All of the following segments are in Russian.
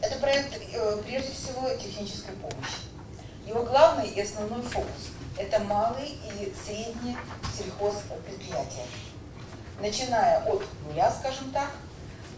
Это проект, э, прежде всего, технической помощи. Его главный и основной фокус – это малые и средние сельхозпредприятия. Начиная от нуля, скажем так,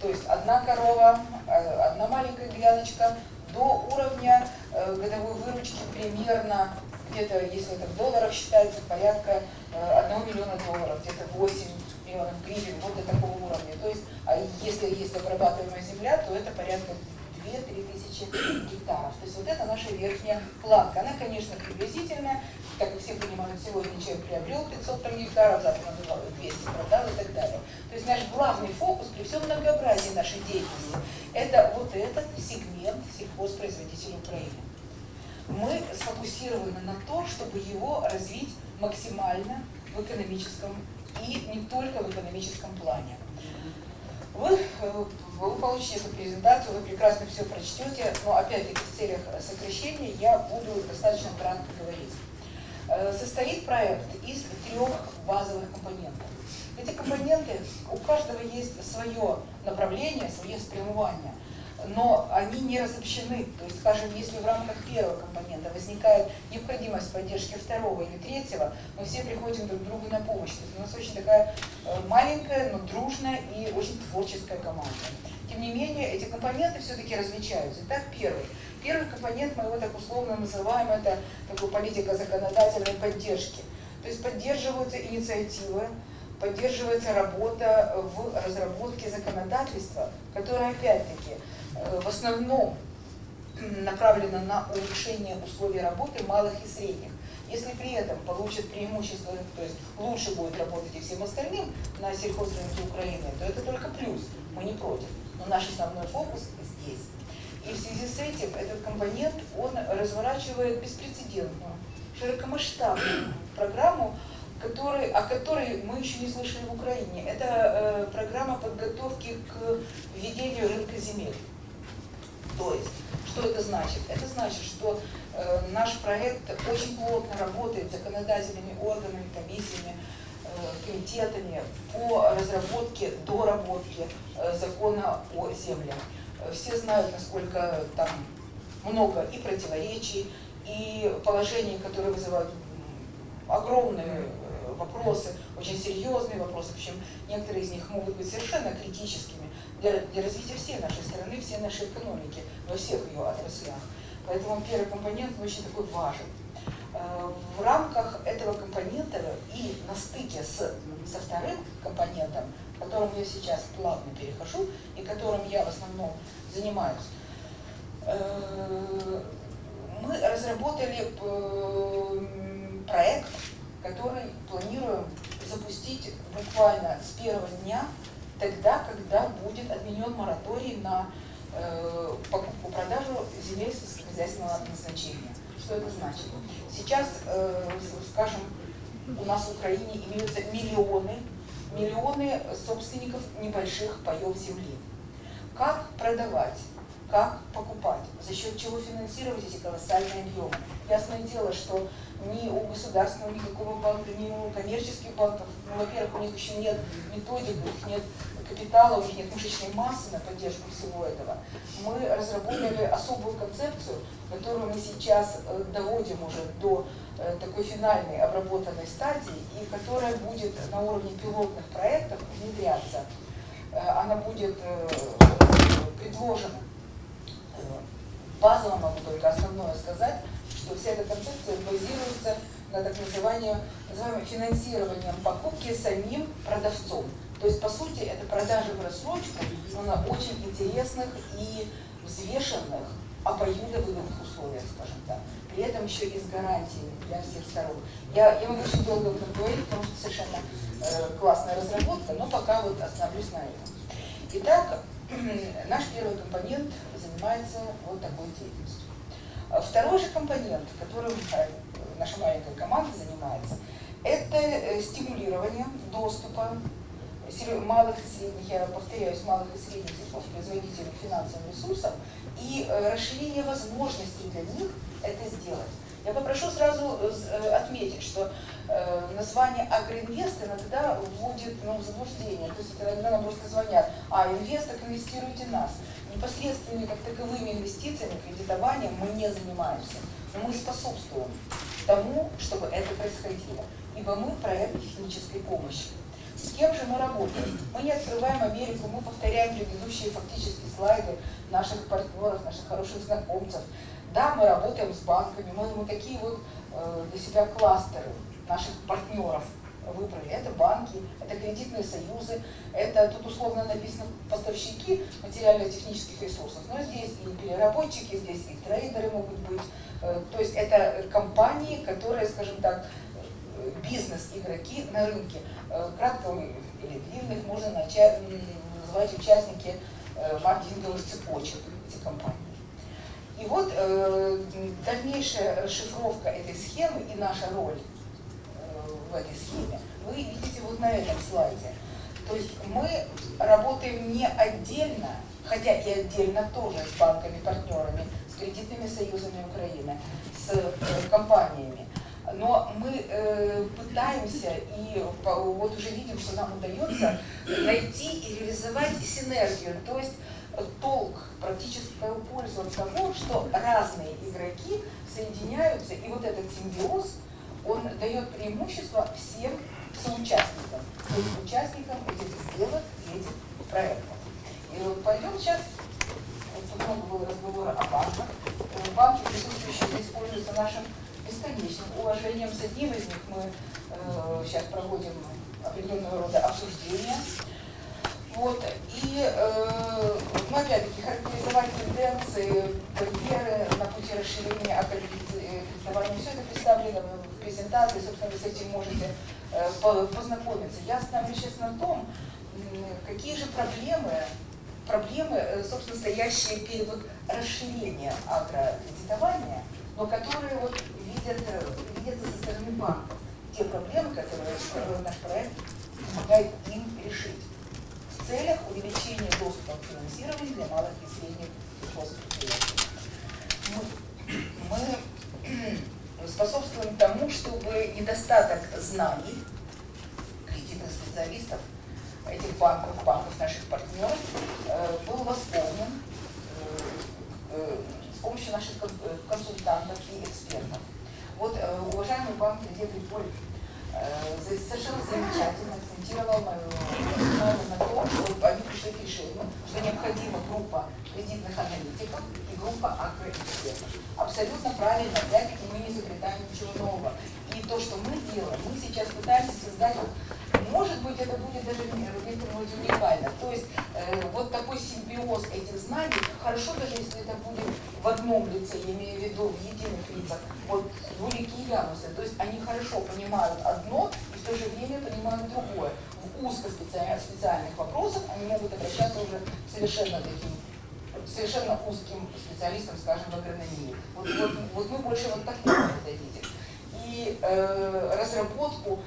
то есть одна корова, э, одна маленькая грядочка, до уровня э, годовой выручки примерно, где-то, если это в долларах считается, порядка 1 миллиона долларов, где-то 8 миллионов гривен, вот до такого уровня. То есть, а если есть обрабатываемая земля, то это порядка 2-3 тысячи гектаров. То есть вот это наша верхняя планка. Она, конечно, приблизительная, как и все понимают, сегодня человек приобрел 500 там, гектаров, завтра надо 200 продал и так далее. То есть наш главный фокус при всем многообразии нашей деятельности – это вот этот сегмент сельхозпроизводителей Украины. Мы сфокусированы на том, чтобы его развить максимально в экономическом и не только в экономическом плане. Вы, э, вы получите эту презентацию, вы прекрасно все прочтете, но опять-таки в целях сокращения я буду достаточно кратко говорить. Э, состоит проект из трех базовых компонентов. Эти компоненты, у каждого есть свое направление, свое спрямование – но они не разобщены. То есть, скажем, если в рамках первого компонента возникает необходимость поддержки второго или третьего, мы все приходим друг другу на помощь. То есть у нас очень такая э, маленькая, но дружная и очень творческая команда. Тем не менее, эти компоненты все-таки различаются. Итак, первый. Первый компонент, мы его так условно называем, это такой политика законодательной поддержки. То есть поддерживаются инициативы, поддерживается работа в разработке законодательства, которое опять-таки в основном направлена на улучшение условий работы малых и средних. Если при этом получат преимущество, то есть лучше будет работать и всем остальным на сельхозрынке Украины, то это только плюс, мы не против. Но наш основной фокус здесь. И в связи с этим этот компонент, он разворачивает беспрецедентную, широкомасштабную программу, который, о которой мы еще не слышали в Украине. Это э, программа подготовки к введению рынка земель. То есть, что это значит? Это значит, что э, наш проект очень плотно работает с законодательными органами, комиссиями, э, комитетами по разработке, доработке э, закона о землях. Все знают, насколько там много и противоречий, и положений, которые вызывают огромные э, вопросы, очень серьезные вопросы, причем некоторые из них могут быть совершенно критическими для, для развития всей нашей страны, всей нашей экономики, во всех ее отраслях. Поэтому первый компонент очень такой важен. Э, в рамках этого компонента и на стыке с, со вторым компонентом, к которому я сейчас плавно перехожу и которым я в основном занимаюсь, э, мы разработали э, проект, который планируем запустить буквально с первого дня тогда, когда будет отменен мораторий на э, покупку-продажу земель сельскохозяйственного назначения. Что это значит? Сейчас, э, скажем, у нас в Украине имеются миллионы, миллионы собственников небольших паев земли. Как продавать? Как покупать? За счет чего финансировать эти колоссальные объемы? Ясное дело, что ни у государственного никакого банка, ни у коммерческих банков, ну, во-первых, у них еще нет методик, у них нет капитала, у них нет мышечной массы на поддержку всего этого. Мы разработали особую концепцию, которую мы сейчас э, доводим уже до э, такой финальной обработанной стадии, и которая будет на уровне пилотных проектов внедряться. Э, она будет предложена. Базово могу только основное сказать, что вся эта концепция базируется на так называемом, финансированием покупки самим продавцом. То есть, по сути, это продажа в рассрочку, но на очень интересных и взвешенных, обоюдовыгодных условиях, скажем так. При этом еще и с гарантиями для всех сторон. Я, я могу очень долго об этом говорить, потому что совершенно э, классная разработка, но пока вот остановлюсь на этом. Итак, наш первый компонент занимается вот такой деятельностью. А второй же компонент, которым э, наша маленькая команда занимается, это э, стимулирование доступа малых и средних, я повторяюсь, малых и средних сельхозпроизводителей к финансовым ресурсам и э, расширение возможностей для них это сделать. Я попрошу сразу отметить, что название агроинвест иногда вводит ну, в заблуждение. То есть иногда нам просто звонят, а инвестор, инвестируйте нас. непосредственными как таковыми инвестициями, кредитованием мы не занимаемся. Но мы способствуем тому, чтобы это происходило. Ибо мы проект технической помощи. С кем же мы работаем? Мы не открываем Америку, мы повторяем предыдущие фактически слайды наших партнеров, наших хороших знакомцев. Да, мы работаем с банками, мы, мы такие вот э, для себя кластеры наших партнеров выбрали. Это банки, это кредитные союзы, это тут условно написано поставщики материально-технических ресурсов. Но здесь и переработчики, здесь и трейдеры могут быть. Э, то есть это компании, которые, скажем так, бизнес-игроки на рынке. Э, кратко или длинных можно начать, называть участники э, маркетинговых цепочек эти компании. И вот э, дальнейшая расшифровка этой схемы и наша роль в этой схеме вы видите вот на этом слайде. То есть мы работаем не отдельно, хотя и отдельно тоже с банками-партнерами, с кредитными союзами Украины, с компаниями, но мы э, пытаемся и вот уже видим, что нам удается найти и реализовать синергию, то есть толк, практическую пользу от того, что разные игроки соединяются, и вот этот симбиоз, он дает преимущество всем соучастникам, то есть участникам этих сделок и этих проектов. И вот пойдем сейчас, вот много было разговора о банках. Банки, присутствующие здесь, пользуются нашим бесконечным уважением. С одним из них мы э, сейчас проводим определенного рода обсуждения. Вот. И э, мы опять-таки характеризовать тенденции, барьеры на пути расширения аккредитования. Все это представлено в презентации, собственно, вы с этим можете э, познакомиться. Я остановлюсь сейчас на том, какие же проблемы, проблемы, э, собственно, стоящие перед вот, расширением агрокредитования, но которые вот видят, видятся со стороны банков. Те проблемы, которые наш проект помогает им решить в целях увеличения доступа к финансированию для малых и средних предприятий. Мы, мы способствуем тому, чтобы недостаток знаний кредитных специалистов этих банков, банков наших партнеров, э, был восполнен э, э, с помощью наших консультантов и экспертов. Вот уважаемый банк Кредит Поль совершенно замечательно акцентировал на том, что они пришли к решению, что необходима группа кредитных аналитиков и группа агроэкспертов. Абсолютно правильно, опять-таки мы не изобретаем ничего нового. И то, что мы делаем, мы сейчас пытаемся создать, может быть, это будет даже в некотором уникально. То есть э, вот такой симбиоз этих знаний, хорошо даже если это будет в одном лице, я имею в виду в единых лицах, вот двуликие янусы. То есть они хорошо понимают одно и в то же время понимают другое. В узкоспециальных вопросах они могут обращаться уже совершенно таким совершенно узким специалистам, скажем, в агрономии. Вот, вот, вот мы больше вот такого это видим. И э, разработку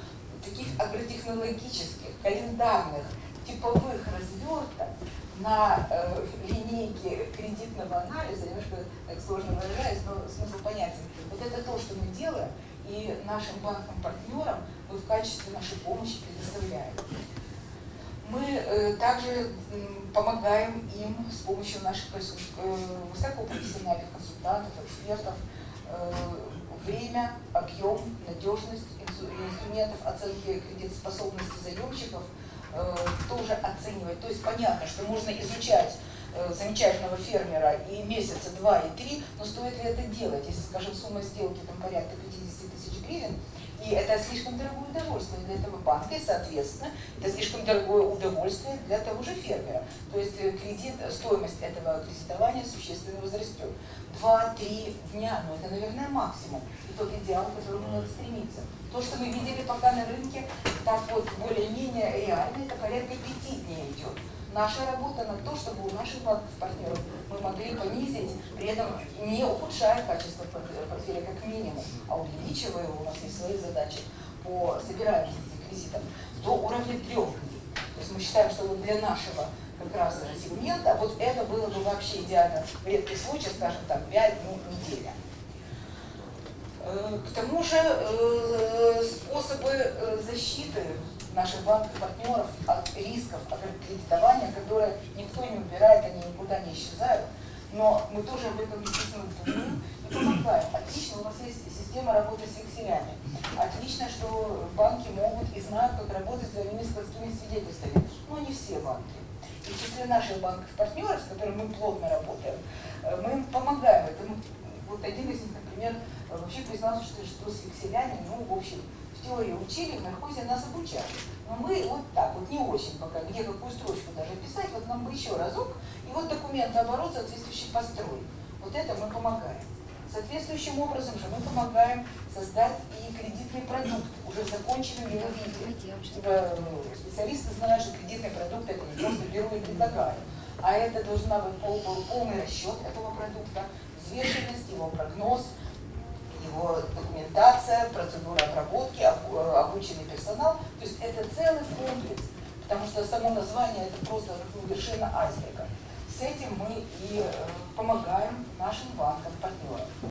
таких агротехнологических, календарных, типовых разверток на э, линейке кредитного анализа, немножко так сложно выражаюсь, но смысл понятен. Вот это то, что мы делаем, и нашим банкам-партнерам мы в качестве нашей помощи предоставляем. Мы э, также э, помогаем им с помощью наших э, высокопрофессиональных консультантов, экспертов э, время, объем, надежность инструментов оценки кредитоспособности заемщиков э, тоже оценивать. То есть понятно, что можно изучать э, замечательного фермера и месяца два и три, но стоит ли это делать, если, скажем, сумма сделки там порядка 50 тысяч гривен, и это слишком дорогое удовольствие для этого банка, и, соответственно, это слишком дорогое удовольствие для того же фермера. То есть э, кредит, стоимость этого кредитования существенно возрастет. Два-три дня, ну это, наверное, максимум. И тот идеал, к которому надо стремиться. То, что мы видели пока на рынке, так вот более-менее реально, это порядка пяти дней идет. Наша работа на то, чтобы у наших банков партнеров мы могли понизить, при этом не ухудшая качество портфеля как минимум, а увеличивая его, у нас есть свои задачи по собираемости кредитов, до уровня трех дней. То есть мы считаем, что для нашего как раз сегмента, вот это было бы вообще идеально. В редких случаях, скажем так, 5 ну, неделя. Э, к тому же э, способы э, защиты наших банков, партнеров от рисков от кредитования, которые никто не убирает, они никуда не исчезают. Но мы тоже об этом, естественно, думаем и помогаем. Отлично, у нас есть система работы с векселями. Отлично, что банки могут и знают, как работать с двойными складскими свидетельствами. Но не все банки. И в числе наших банков-партнеров, с которыми мы плотно работаем, э, мы им помогаем. Это, ну, вот один из них, например, вообще признался, что, что с векселями, ну, в общем, в теории учили, в наркозе нас обучали. Но мы вот так вот не очень пока, где какую строчку даже писать, вот нам бы еще разок, и вот документооборот соответствующий построй. Вот это мы помогаем. Соответствующим образом же мы помогаем создать и кредитный продукт, уже в законченном его виде. Э, Специалисты знают, что кредитный продукт это не просто беру и предлагаю, а это должна быть пол- пол- полный расчет этого продукта, взвешенность, его прогноз, его документация, процедура обработки, обученный персонал. То есть это целый комплекс, потому что само название это просто вершина айсберга. С этим мы и э, помогаем нашим банкам, партнерам.